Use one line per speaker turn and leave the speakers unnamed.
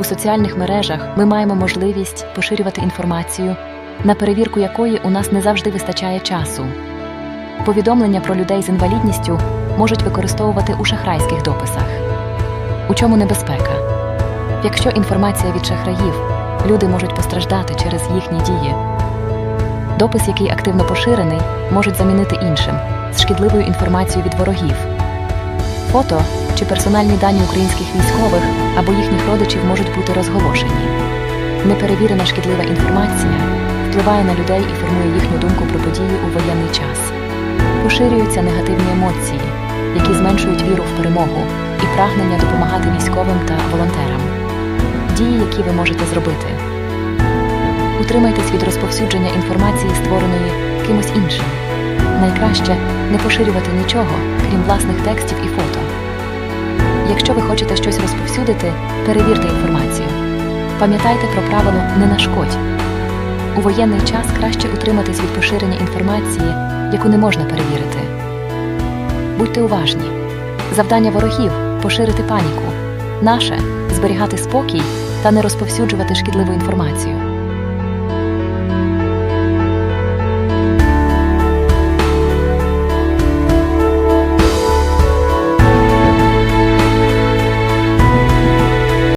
У соціальних мережах ми маємо можливість поширювати інформацію, на перевірку якої у нас не завжди вистачає часу. Повідомлення про людей з інвалідністю можуть використовувати у шахрайських дописах. У чому небезпека? Якщо інформація від шахраїв, люди можуть постраждати через їхні дії. Допис, який активно поширений, можуть замінити іншим з шкідливою інформацією від ворогів. Фото чи персональні дані українських військових або їхніх родичів можуть бути розголошені. Неперевірена шкідлива інформація впливає на людей і формує їхню думку про події у воєнний час. Поширюються негативні емоції, які зменшують віру в перемогу і прагнення допомагати військовим та волонтерам. Дії, які ви можете зробити. Утримайтесь від розповсюдження інформації, створеної кимось іншим. Найкраще не поширювати нічого, крім власних текстів і фото. Якщо ви хочете щось розповсюдити, перевірте інформацію. Пам'ятайте про правило не нашкодь. У воєнний час краще утриматись від поширення інформації, яку не можна перевірити. Будьте уважні. Завдання ворогів поширити паніку. Наше зберігати спокій та не розповсюджувати шкідливу інформацію.